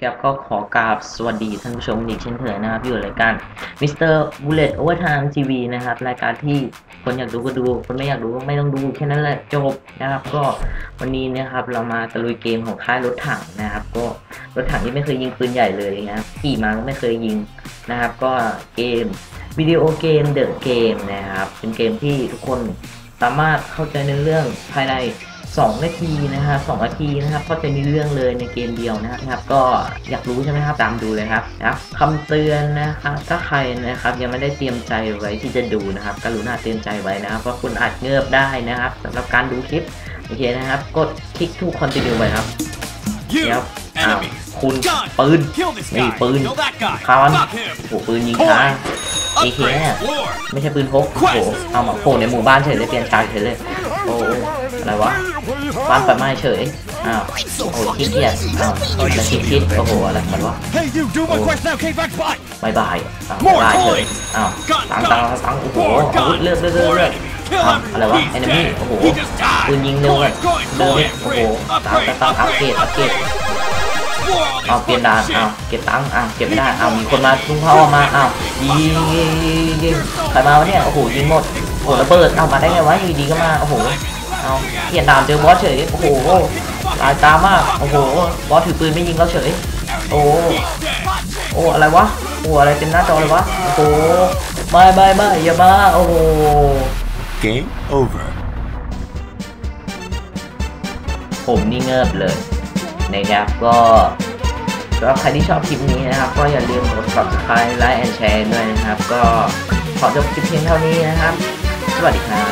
ครับก็ขอกราบสวัสดีท่านผู้ชมอีกเช่นเคยนะครับ อยู่รายการ Mr. Bullet Overtime TV นะครับ รายการที่คนอยากดูก็ดู คนไม่อยากดูก็ไม่ต้องดูแค่นั้นแหละจบนะครับ ก็วันนี้นะครับเรามาตะลุยเกมของค่ายรถถังนะครับ ก็รถถังที่ไม่เคยยิงปืนใหญ่เลยนะครับขี่มาก็ไม่เคยยิงนะครับ ก็เกมวิดีโอเกมเดอะเกมนะครับ เป็นเกมที่ทุกคนสามารถเข้าใจในเรื่องภายใน 2นาทีนะครับ2นาทีนะครับเข้าใจในเรื่องเลยในเกมเดียวนะครับ ก็อยากรู้ใช่ไหมครับตามดูเลยครับนะครับคำเตือนนะครับถ้าใครนะครับยังไม่ได้เตรียมใจไว้ที่จะดูนะครับกรุณาเตรียมใจไว้นะครับเพราะคุณอาจเงือบได้นะครับสำหรับการดูคลิปโอเคนะครับ กดคลิกทูคอนติเนียไว้ครับ You, เดี๋ยวอ้าว enemy, คุณ gun, ปืน kill this นี่ guy, ปืน kill that guy, คาน fuck him, โอ้โหปืนยิงช้า point, เอเค upgrade, เนี่ย war, ไม่ใช่ปืนพกโอ้โหเอามาโผล่ในหมู่บ้านเฉยเลยเปลี่ยนฉากเฉยเลยโอ้อะไรวะ บ้านไฟไหม้เฉย อ้าว โอ้ขี้เกียจอ้าวแล้วคิดคิดโอ้โห อะไรกันวะ Hey, you, do my Oh. quest now, K-Back Spy! บายบายอ้าว More บายเฉย coins อ้าว Gun, ตัง gun, ตังตังโอ้โห more อาวุธ gun, เลือกเลือกเลือก more เลือก enemy, kill อ้าว him, อะไรวะ he's เอนมี่ dead, โอ้โห he just died, ปืนยิงเร็วเลย coins, coins, เดิน more โอ้โห upgrade, ตัง upgrade, ตังอัพเกรด upgrade, อัพเกรด war on เอา these เปลี่ยนด่าน fucking อ้าว shit. เก็บตังค์อ้าวเก็บไม่ได้อ้าวมีคนมาทุ่งพ่อมาอ้าวยิงยิงยิงยิงยิงใครมาวะเนี่ยโอ้โหยิงหมดโอ้โหระเบิดเอามาได้ไงวะอยู่ดีก็มาโอ้โห เอาเปลี่ยนด่านเจอบอสเฉย โอ้โหลายตามาก โอ้โห บอสถือปืนไม่ยิงเราเฉย โอ้ โอ้ อะไรวะ โอ้ อะไรเต็มหน้าจอเลยวะ โอ้โห ไม่ไม่ไม่อย่ามา โอ้โห Game over. ผมนี่เงิบเลยนะครับก็สำหรับใครที่ชอบคลิปนี้นะครับ ก็อย่าลืมกด subscribe ไลค์ and share ด้วยนะครับ ก็ขอจบคลิปเพียงเท่านี้นะครับ สวัสดีครับ